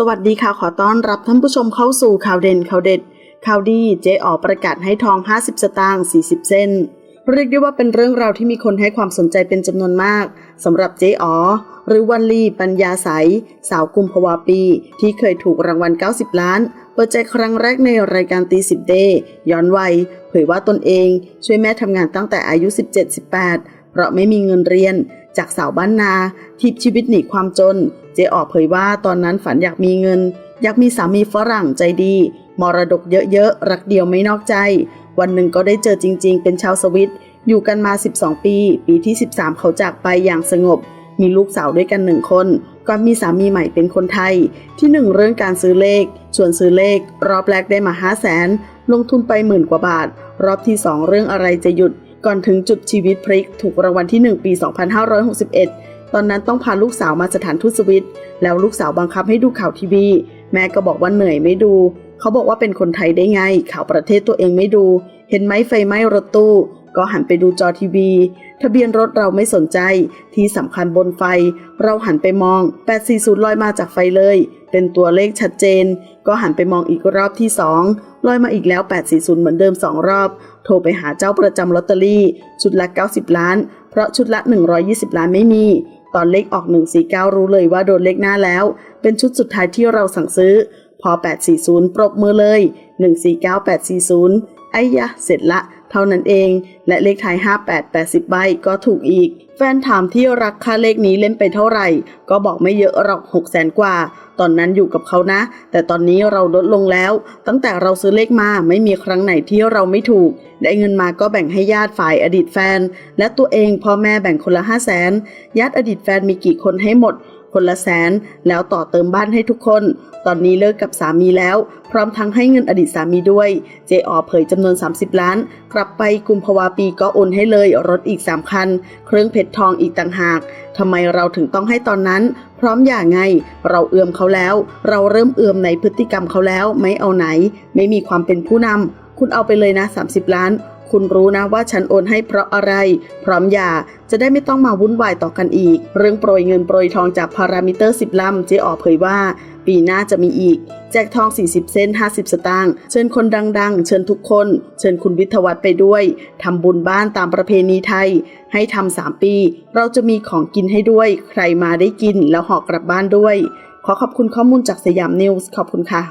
สวัสดีค่ะ ขอต้อนรับท่านผู้ชมเข้าสู่ข่าวเด่นข่าวเด็ด ข่าวดีเจ๊อ๋อประกาศให้ทอง 50 สตางค์ 40 เส้น เรียกได้ว่าเป็นเรื่องราวที่มีคนให้ความสนใจเป็นจำนวนมากสำหรับเจ๊อ๋อหรือวันลีปัญญาใสสาวกุมภาวาปี ที่เคยถูกรางวัล 90 ล้าน เปิดใจครั้งแรกในรายการตีสิบเดย์ย้อนวัย เผยว่าตนเองช่วยแม่ทำงานตั้งแต่อายุ 17-18 เพราะไม่มีเงินเรียน จากสาวบ้านนาทิพชีวิตหนีความจน เจ๊ออกเผยว่าตอนนั้นฝันอยากมีเงิน อยากมีสามีฝรั่งใจดี มรดกเยอะๆ รักเดียวไม่นอกใจ วันหนึ่งก็ได้เจอจริงๆ เป็นชาวสวิต อยู่กันมา 12 ปี ปีที่ 13 เขาจากไปอย่างสงบ มีลูกสาวด้วยกันหนึ่งคนก่อนมีสามีใหม่เป็นคนไทย ที่หนึ่งเรื่องการซื้อเลขส่วนซื้อเลข รอบแรกได้มา5 0 0แสนลงทุนไปหมื่นกว่าบาท รอบที่2เรื่องอะไรจะหยุด ก่อนถึงจุดชีวิตพลิกถูกรางวัลที่ 1 ปี 2561 ตอนนั้นต้องพาลูกสาวมาสถานทูตสวิตแล้วลูกสาวบังคับให้ดูข่าวทีวี แม่ก็บอกว่าเหนื่อยไม่ดู เขาบอกว่าเป็นคนไทยได้ไง ข่าวประเทศตัวเองไม่ดู เห็นไหมไฟไหม้รถตู้ ก็หันไปดูจอทีวี ทะเบียนรถเราไม่สนใจ ที่สำคัญบนไฟ เราหันไปมอง 840ลอยมาจากไฟเลย เป็นตัวเลขชัดเจน ก็หันไปมองอีกรอบที่ 2 ลอยมาอีกแล้ว 840 เหมือนเดิม 2 รอบ โทรไปหาเจ้าประจำลอตเตอรี่ ชุดละ 90 ล้าน เพราะชุดละ 120 ล้านไม่มี ตอนเลขออก 149 รู้เลยว่าโดนเลขหน้าแล้ว เป็นชุดสุดท้ายที่เราสั่งซื้อ พอ 840 ปรบมือเลย 149840 ไอ้ยะ เสร็จละ เท่านั้นเอง และเลขท้าย 58 80 ใบก็ถูกอีก แฟนถามที่รักค่าเลขนี้เล่นไปเท่าไหร่ ก็บอกไม่เยอะหรอก6แสนกว่า ตอนนั้นอยู่กับเขานะ แต่ตอนนี้เราลดลงแล้ว ตั้งแต่เราซื้อเลขมาไม่มีครั้งไหนที่เราไม่ถูก ได้เงินมาก็แบ่งให้ญาติฝ่ายอดีตแฟน และตัวเองพ่อแม่แบ่งคนละ5 0 0แสนญาติอดีตแฟนมีกี่คนให้หมด คนละแสน แล้วต่อเติมบ้านให้ทุกคน ตอนนี้เลิกกับสามีแล้ว พร้อมทั้งให้เงินอดีตสามีด้วย เจออเผยจำนวน 30 ล้าน กลับไปกุมภาวาปีก็โอนให้เลยรถอีก 3 คัน เครื่องเพชรทองอีกต่างหากทำไมเราถึงต้องให้ตอนนั้น พร้อมอย่างไง เราเอื้อมเขาแล้ว เราเริ่มเอื้อมในพฤติกรรมเขาแล้ว ไม่เอาไหน ไม่มีความเป็นผู้นำคุณเอาไปเลยนะ 30 ล้าน คุณรู้นะว่าฉันโอนให้เพราะอะไร พร้อมหย่าจะได้ไม่ต้องมาวุ่นวายต่อกันอีก เรื่องโปรยเงินโปรยทองจากพารามิเตอร์ 10ลำเจ๊อ๋อเผยว่า ปีหน้าจะมีอีก แจกทอง 40 เส้น 50 สตางค์เชิญคนดังๆ เชิญทุกคน เชิญคุณวิทยวัฒน์ไปด้วยทำบุญบ้านตามประเพณีไทย ให้ทำสามปี เราจะมีของกินให้ด้วย ใครมาได้กินแล้วห่อกลับบ้านด้วย ขอขอบคุณข้อมูลจากสยามนิวส์ขอบคุณค่ะ